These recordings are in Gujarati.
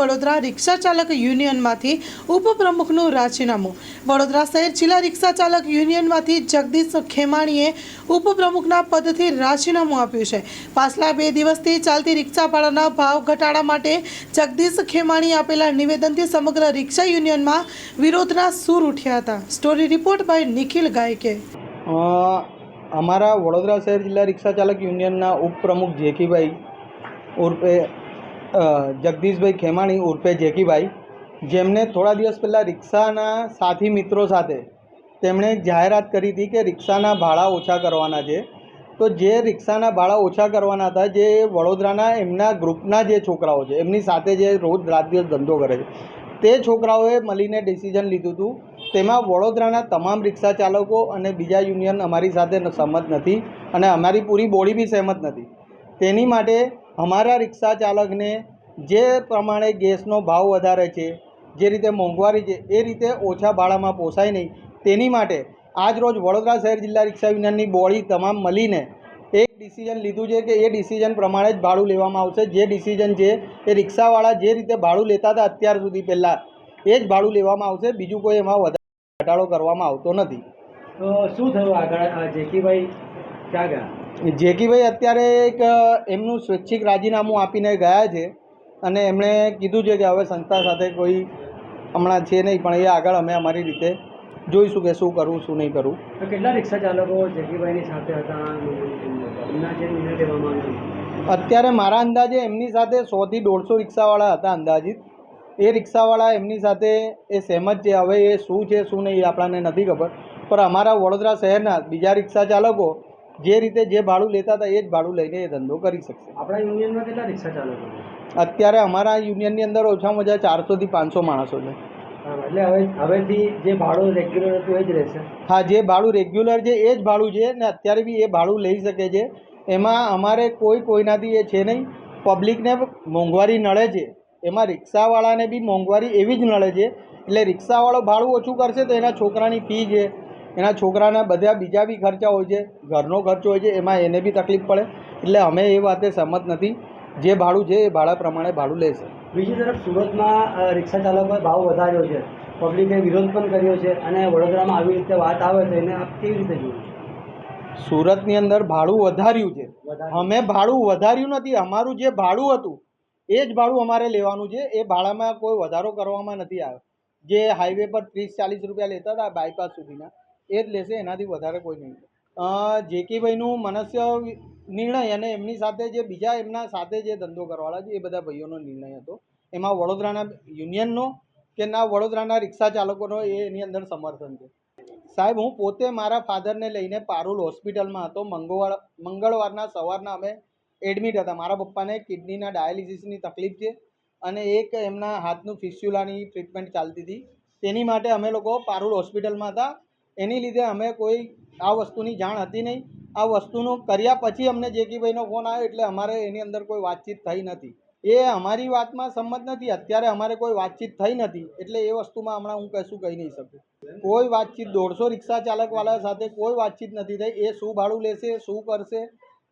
વડોદરા રિક્ષા ચાલક યુનિયનમાંથી ઉપપ્રમુખનું રાજીનામું. વડોદરા શહેર જિલ્લા રિક્ષા ચાલક યુનિયનમાંથી જગદીશ ખેમાણીએ ઉપપ્રમુખના પદથી રાજીનામું આપ્યું છે. પાછલા બે દિવસથી ચાલતી રિક્ષા ભાડાના ભાવ ઘટાડા માટે જગદીશ ખેમાણીએ આપેલા નિવેદનથી સમગ્ર રિક્ષા યુનિયનમાં વિરોધના સૂર ઉઠ્યા હતા. Story report by Nikhil Gayke. અમારા વડોદરા શહેર જિલ્લા રિક્ષા ચાલક યુનિયનના ઉપપ્રમુખ જેકીભાઈ ઉર્ફે જગદીશભાઈ ખેમાણી ઉર્ફે જેકીભાઈ, જેમને થોડા દિવસ પહેલાં રિક્ષાના સાથી મિત્રો સાથે તેમણે જાહેરાત કરી હતી કે રિક્ષાના ભાડા ઓછા કરવાના છે. તો જે રિક્ષાના ભાડા ઓછા કરવાના હતા, જે વડોદરાના એમના ગ્રુપના જે છોકરાઓ છે, એમની સાથે જે રોજ રાત દિવસ ધંધો કરે છે, તે છોકરાઓએ મળીને ડિસિઝન લીધું હતું. તેમાં વડોદરાના તમામ રિક્ષા ચાલકો અને બીજા યુનિયન અમારી સાથે સહમત નથી અને અમારી પૂરી બોડી બી સહેમત નથી. તેની માટે અમારા રિક્ષા ચાલકને જે પ્રમાણે ગેસનો ભાવ વધારે છે, જે રીતે મોંઘવારી છે, એ રીતે ઓછા ભાડામાં પોસાય નહીં. તેની માટે આજ રોજ વડોદરા શહેર જિલ્લા રિક્ષા યુનિયનની બોડી તમામ મળીને એક ડિસિઝન લીધું છે કે એ ડિસિઝન પ્રમાણે જ ભાડું લેવામાં આવશે. જે ડિસિઝન છે એ રિક્ષાવાળા જે રીતે ભાડું લેતા હતા અત્યાર સુધી પહેલાં, એ જ ભાડું લેવામાં આવશે. બીજું કોઈ એમાં વધારે ઘટાડો કરવામાં આવતો નથી. શું થયું આગળ? જેકીભાઈ ક્યાં ગયા? જેકીભાઈ અત્યારે એક એમનું સ્વૈચ્છિક રાજીનામું આપીને ગયા છે અને એમણે કીધું છે કે હવે સંસ્થા સાથે કોઈ હમણાં છે નહીં પણ એ આગળ અમે અમારી રીતે જોઈશું કે શું કરવું શું નહીં કરવું કેટલા રિક્ષા ચાલકો જેકીભાઈની સાથે હતા અત્યારે મારા અંદાજે એમની સાથે સોથી દોઢસો રિક્ષાવાળા હતા અંદાજિત. એ રિક્ષાવાળા એમની સાથે એ સહેમત છે. હવે એ શું છે શું નહીં એ આપણને નથી ખબર. પણ અમારા વડોદરા શહેરના બીજા રિક્ષા ચાલકો જે રીતે જે ભાડું લેતા હતા એ જ ભાડું લઈને એ ધંધો કરી શકશે. આપણા યુનિયનમાં કેટલા રિક્ષા ચાલકો છે? અત્યારે અમારા યુનિયનની અંદર ઓછામાં ઓછા ચારસોથી પાંચસો માણસો છે. એટલે હવે હવેથી જે ભાડું રેગ્યુલર હતું એ જ રહેશે. હા જે ભાડું રેગ્યુલર છે એ જ ભાડું છે ને અત્યારે બી એ ભાડું લઈ શકે છે. એમાં અમારે કોઈ કોઈનાથી એ છે નહીં. પબ્લિકને મોંઘવારી નડે છે. એમાં રિક્ષાવાળાને બી મોંઘવારી એવી જ નડે છે. એટલે રિક્ષાવાળો ભાડું ઓછું કરશે તો એના છોકરાની ફી છે. એના છોકરાના બધા બીજા બી ખર્ચા હોય છે ઘરનો ખર્ચો હોય છે એમાં એને બી તકલીફ પડે. એટલે અમે એ વાતે સહમત નથી. જે ભાડું છે એ ભાડા પ્રમાણે ભાડું લેશે બીજી તરફ સુરતમાં રિક્ષા ચાલકોએ ભાવ વધાર્યો છે. પબ્લિકે વિરોધ પણ કર્યો છે અને વડોદરામાં આવી રીતે વાત આવે તો એને આપ કેવી રીતે જોયું સુરતની અંદર ભાડું વધાર્યું છે. અમે ભાડું વધાર્યું નથી. અમારું જે ભાડું હતું એ જ ભાડું અમારે લેવાનું છે. એ ભાડામાં કોઈ વધારો કરવામાં નથી આવ્યો. જે હાઈવે પર ત્રીસ ચાલીસ રૂપિયા લેતા હતા બાયપાસ સુધીના. એ જ લેશે, એનાથી વધારે કોઈ નહીં. જેકીભાઈનું મનસ્ય નિર્ણય અને એમની સાથે જે બીજા એમના સાથે જે ધંધો કરવાવાળા છે, એ બધા ભાઈઓનો નિર્ણય હતો. એમાં વડોદરાના યુનિયનનો કે ના વડોદરાના રિક્ષા ચાલકોનો એ એની અંદર સમર્થન છે. સાહેબ, હું પોતે મારા ફાધરને લઈને પારુલ હોસ્પિટલમાં હતો. મંગળવાર, મંગળવારના સવારના અમે એડમિટ હતા. મારા પપ્પાને કિડનીના ડાયાલિસિસની તકલીફ છે અને એક એમના હાથનું ફિસ્યુલાની ટ્રીટમેન્ટ ચાલતી હતી. તેની માટે અમે લોકો પારુલ હોસ્પિટલમાં હતા. એની લીધે અમે કોઈ આ વસ્તુની જાણ હતી નહીં. આ વસ્તુનું કર્યા પછી અમને જેકીભાઈનો ફોન આવ્યો એટલે અમારે એની અંદર કોઈ વાતચીત થઈ નથી. એ અમારી વાતમાં સંમત નથી. અત્યારે અમારે કોઈ વાતચીત થઈ નથી. એટલે એ વસ્તુમાં હમણાં હું કશું કહી નહીં શકું. કોઈ વાતચીત, દોઢસો રિક્ષા ચાલકવાળા સાથે કોઈ વાતચીત નથી થઈ. એ શું ભાડું લેશે, શું કરશે,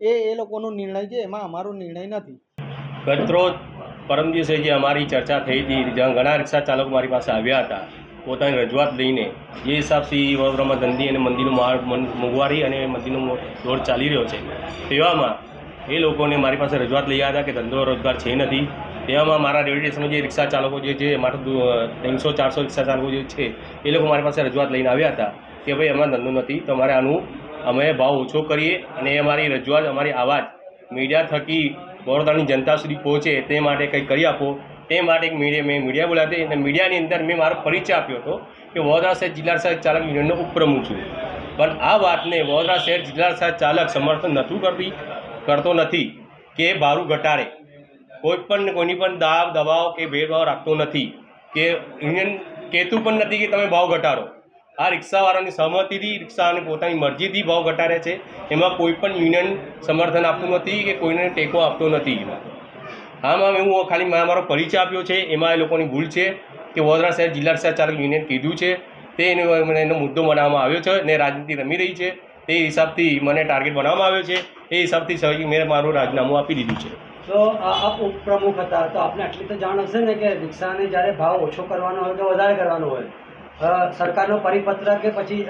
એ એ લોકોનો નિર્ણય છે. એમાં અમારો નિર્ણય નથી. ગતરોજ પરમ દિવસે જે અમારી ચર્ચા થઈ હતી, જ્યાં ઘણા રિક્ષા ચાલકો મારી પાસે આવ્યા હતા પોતાની રજૂઆત લઈને જે હિસાબથી વડોદરામાં ધંધી અને મંદિરનું માળ મન- મોંઘવારી અને મંદીનો મો- દોર ચાલી રહ્યો છે, તેવામાં એ લોકોને મારી પાસે રજૂઆત લઈ આવ્યા હતા કે ધંધો રોજગાર છે નથી. તેવામાં મારા રેલવે સ્ટેશનમાં જે રિક્ષા ચાલકો જે છે મારા ત્રણસો, ચારસો રિક્ષા ચાલકો જે છે, એ લોકો મારી પાસે રજૂઆત લઈને આવ્યા હતા કે ભાઈ એમાં ધંધો નથી તો અમારે આનું, અમે ભાવ ઓછો કરીએ અને અમારી રજૂઆત, અમારી આવાજ મીડિયા થકી વડોદરાની જનતા સુધી પહોંચે તે માટે કંઈક કરી આપો. તે માટે એક મીડિયા મેં મીડિયા બોલાવી અને મીડિયાની અંદર મેં મારો પરિચય આપ્યો હતો કે વડોદરા શહેર જિલ્લા સહાયક ચાલક યુનિયનનો ઉપપ્રમુખ છું. પણ આ વાતને વડોદરા શહેર જિલ્લા સહાયક ચાલક સમર્થન નહોતું કરતી કરતો નથી કે ભાડું ઘટાડે. કોઈ પણ કોઈની પણ દાવ, દબાવ કે ભેદભાવ રાખતો નથી કે યુનિયન કહેતું પણ નથી કે તમે ભાવ ઘટાડો. આ રિક્ષાવાળાની સહમતિથી રિક્ષાને પોતાની મરજીથી ભાવ ઘટાડે છે. એમાં કોઈ પણ યુનિયન સમર્થન આપતું નથી કે કોઈને ટેકો આપતો નથી. એમાં આમાં એવું ખાલી મેં મારો પરિચય આપ્યો છે. એમાં એ લોકોની ભૂલ છે કે વડોદરા શહેર જિલ્લા રિક્ષા ચાલક યુનિયન કીધું છે. તે એને મને એનો મુદ્દો બનાવવામાં આવ્યો છે ને રાજનીતિ રમી રહી છે. તે હિસાબથી મને ટાર્ગેટ બનાવવામાં આવ્યો છે. એ હિસાબથી સહી મેં મારું રાજીનામું આપી દીધું છે. તો આપ ઉપપ્રમુખ હતા. તો આપને આટલી તો જાણ હશે ને કે રિક્ષાને જ્યારે ભાવ ઓછો કરવાનો હોય કે વધારે કરવાનો હોય સરકારનો પરિપત્ર કે પછી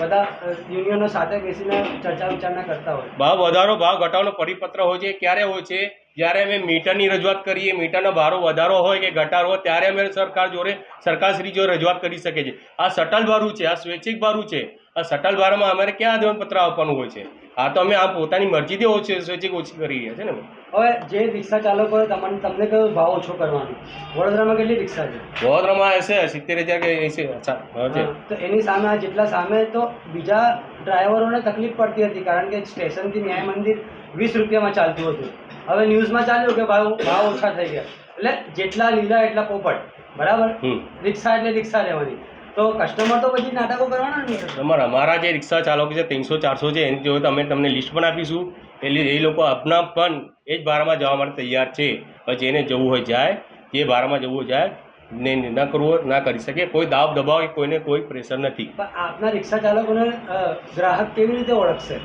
બધા યુનિયનો સાથે બેસીને ચર્ચા વિચારણા કરતા હોય? ભાવ વધારો ભાવ ઘટાડવાનો પરિપત્ર હોય છે. ક્યારે હોય છે? જ્યારે અમે મીટરની રજૂઆત કરીએ મીટરનો ભાડો વધારો હોય કે ઘટાડો હોય ત્યારે અમે સરકાર જોડે સરકારશ્રી જોડે રજૂઆત કરી શકે છે. આ સટલ ભારું છે આ સ્વૈચ્છિક ભારું છે. આ સટલ ભારમાં અમારે ક્યાં આવેદનપત્ર આપવાનું હોય છે? આ તો અમે આ પોતાની મરજીથી ઓછી સ્વૈચ્છિક ઓછી કરી રહ્યા છે ને હવે જે રિક્ષા ચાલકોએ તમને તમને કયો ભાવ ઓછો કરવાનો? વડોદરામાં કેટલી રિક્ષા છે? વડોદરામાં હશે સિત્તેર હજાર કે એસી તો એની સામે આ જેટલા સામે તો બીજા ડ્રાઈવરોને તકલીફ પડતી હતી કારણ કે સ્ટેશનથી ન્યાય મંદિર વીસ રૂપિયામાં ચાલતું હતું. હવે ન્યૂઝમાં ચાલ્યું કે ભાવ ભાવ ઓછા થઈ ગયા. એટલે જેટલા લીલા એટલા પોપટ. બરાબર? રિક્ષા એટલે રિક્ષા લેવાની. તો કસ્ટમર તો પછી નાટકો કરવાના ને કસ્ટમર તમારા અમારા જે રિક્ષા ચાલકો છે ત્રણસો ચારસો છે એની જોડે અમે તમને લિસ્ટ પણ આપીશું. એટલે એ લોકો આપના પણ એ જ ભારમાં જવા માટે તૈયાર છે. પછી જેને જવું હોય જાય જે ભારમાં જવું હોય જાય ને ના કરવું ના કરી શકે. કોઈ દાબ દબાવ કે કોઈને કોઈ પ્રેશર નથી. પણ આપના રિક્ષા ચાલકોને ગ્રાહક કેવી રીતે ઓળખશે?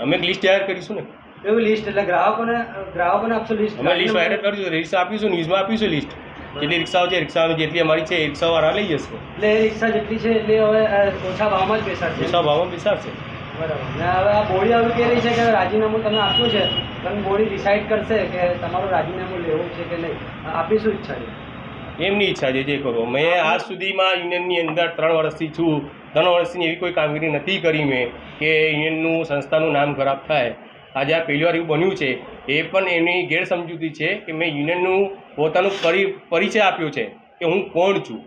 અમે એક લિસ્ટ તૈયાર કરીશું ને. એવી લિસ્ટ એટલે ગ્રાહકોને ગ્રાહકોને આપશો લિસ્ટ અમે લિસ્ટ વાયરલ કરીશું રિક્ષા આપીશું ન્યૂઝમાં આપીશું લિસ્ટ જેટલી રિક્ષાઓ છે રિક્ષાઓ જેટલી અમારી છે એ રિક્ષાવાળા લઈ જશે. એટલે એ રિક્ષા જેટલી છે એટલી હવે ઓછા ભાવમાં જ બેસાડશે ઓછા ભાવમાં બેસાડશે બરાબર. ને હવે આ બોડી આવી કહે રહી છે કે રાજીનામું તમે આપ્યું છે તમે બોડી ડિસાઇડ કરશે કે તમારું રાજીનામું લેવું છે કે નહીં આપીશું ઈચ્છા છે એમની ઈચ્છા છે જે કરો. મેં આજ સુધીમાં યુનિયનની અંદર ત્રણ વર્ષથી છું. ત્રણ વર્ષની એવી કોઈ કામગીરી નથી કરી મેં કે યુનિયનનું સંસ્થાનું નામ ખરાબ થાય. આજે આ પહેલી વાર એવું બન્યું છે, એ પણ એની ગેરસમજૂતી છે કે મેં યુનિયનનું પોતાનું પરી, પરિચય આપ્યો છે કે હું કોણ છું.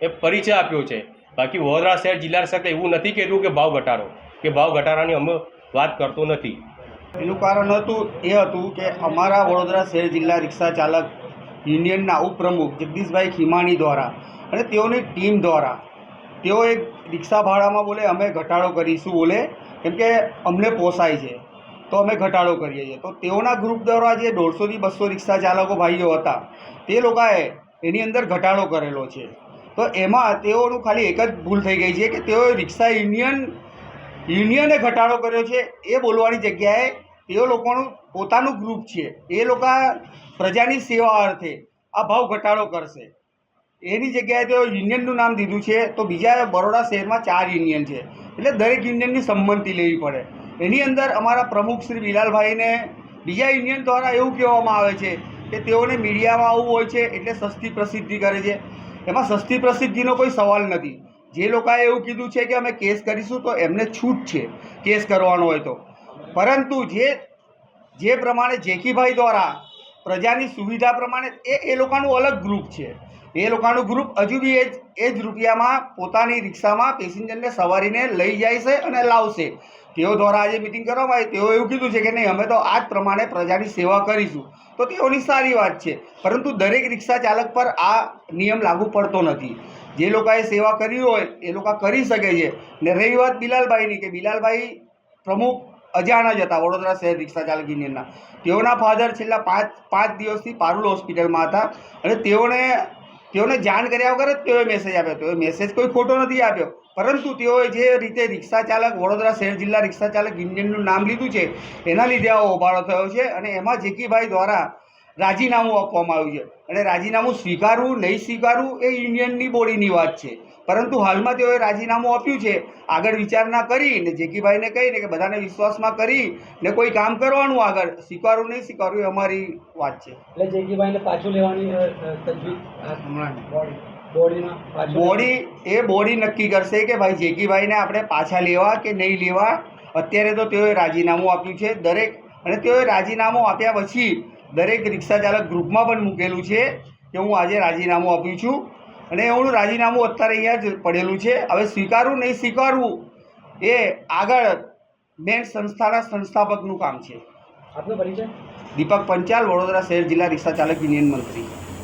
એ પરિચય આપ્યો છે. બાકી વડોદરા શહેર જિલ્લા સાથે એવું નથી કહેતું કે ભાવ ઘટાડો, કે ભાવ ઘટાડાની અમે વાત કરતો નથી. એનું કારણ હતું, એ હતું કે અમારા વડોદરા શહેર જિલ્લા રિક્ષા ચાલક યુનિયનના ઉપપ્રમુખ જગદીશભાઈ ખીમાણી દ્વારા અને તેઓની ટીમ દ્વારા, તેઓ એક રિક્ષા ભાડામાં બોલે, અમે ઘટાડો કરીશું, બોલે. કેમ કે અમને પોસાય છે. તો અમે ઘટાડો કરીએ છીએ. તો તેઓના ગ્રુપ દ્વારા જે દોઢસોથી બસો રિક્ષા ચાલકો ભાઈઓ હતા, તે લોકોએ એની અંદર ઘટાડો કરેલો છે. તો એમાં તેઓનું ખાલી એક જ ભૂલ થઈ ગઈ છે કે તેઓએ રિક્ષા યુનિયન, યુનિયને ઘટાડો કર્યો છે. એ બોલવાની જગ્યાએ તેઓ લોકોનું પોતાનું ગ્રુપ છે. એ લોકો પ્રજાની સેવા અર્થે આ ભાવ ઘટાડો કરશે. એની જગ્યાએ તેઓ યુનિયનનું નામ દીધું છે. તો બીજા બરોડા શહેરમાં ચાર યુનિયન છે. એટલે દરેક યુનિયનની સંમતિ લેવી પડે. એની અંદર અમારા પ્રમુખ શ્રી બિલાલભાઈને બીજા યુનિયન દ્વારા એવું કહેવામાં આવે છે કે તેઓને મીડિયામાં આવવું હોય છે એટલે સસ્તી પ્રસિદ્ધિ કરે છે. એમાં સસ્તી પ્રસિદ્ધિનો કોઈ સવાલ નથી. જે લોકોએ એવું કીધું છે કે અમે કેસ કરીશું તો એમને છૂટ છે કેસ કરવાનો હોય તો. પરંતુ જે જે પ્રમાણે જેકીભાઈ દ્વારા પ્રજાની સુવિધા પ્રમાણે એ એ લોકોનું અલગ ગ્રુપ છે. એ લોકોનું ગ્રુપ હજુ બી એ જ એ જ રૂપિયામાં પોતાની રિક્ષામાં પેસેન્જરને સવારીને લઈ જાય છે અને લાવશે. તેઓ દ્વારા આજે મિટિંગ કરવામાં આવી. તેઓ એવું કીધું છે કે નહીં, અમે તો આ જ પ્રમાણે પ્રજાની સેવા કરીશું. તો તેઓની સારી વાત છે. પરંતુ દરેક રિક્ષા ચાલક પર આ નિયમ લાગુ પડતો નથી. જે લોકોએ સેવા કરી હોય, એ લોકો કરી શકે છે. ને રહી વાત બિલાલભાઈની કે બિલાલભાઈ પ્રમુખ અજાણા જ હતા, વડોદરા શહેર રિક્ષા ચાલક યુનિયનના. તેઓના ફાધર છેલ્લા પાંચ પાંચ દિવસથી પારુલ હોસ્પિટલમાં હતા અને તેઓને તેઓને જાણ કર્યા વગર જ તેઓએ મેસેજ આપ્યો. તેઓએ મેસેજ કોઈ ખોટો નથી આપ્યો. પરંતુ તેઓએ જે રીતે રિક્ષા ચાલક વડોદરા શહેર જિલ્લા રિક્ષા ચાલક યુનિયનનું નામ લીધું છે, એના લીધે આવો હોબાળો થયો છે અને એમાં જેકીભાઈ દ્વારા રાજીનામું આપવામાં આવ્યું છે. અને રાજીનામું સ્વીકારવું, નહીં સ્વીકારવું એ યુનિયનની બોડીની વાત છે. પરંતુ હાલમાં તેઓએ રાજીનામું આપ્યું છે. આગળ વિચારણા કરી ને જેકીભાઈને કહીને કે બધાને વિશ્વાસમાં કરી ને કોઈ કામ કરવાનું આગળ. સ્વીકારવું નહીં સ્વીકારવું એ અમારી વાત છે. એટલે જેકીભાઈને પાછું લેવાની તજવીજ બોડી એ બોડી નક્કી કરશે કે ભાઈ જેકીભાઈને આપણે પાછા લેવા કે નહીં લેવા? અત્યારે તો તેઓએ રાજીનામું આપ્યું છે દરેક અને તેઓએ રાજીનામું આપ્યા પછી દરેક રિક્ષા ચાલક ગ્રુપમાં પણ મૂકેલું છે કે હું આજે રાજીનામું આપ્યું છું. અને એનું રાજીનામું અત્યારે અહીંયા જ પડેલું છે. હવે સ્વીકારવું નહીં સ્વીકારવું એ આગળ મેન સંસ્થાના સંસ્થાપકનું કામ છે. આપનો પરિચય? દીપક પંચાલ વડોદરા શહેર જિલ્લા રિક્ષા ચાલક યુનિયન મંત્રી.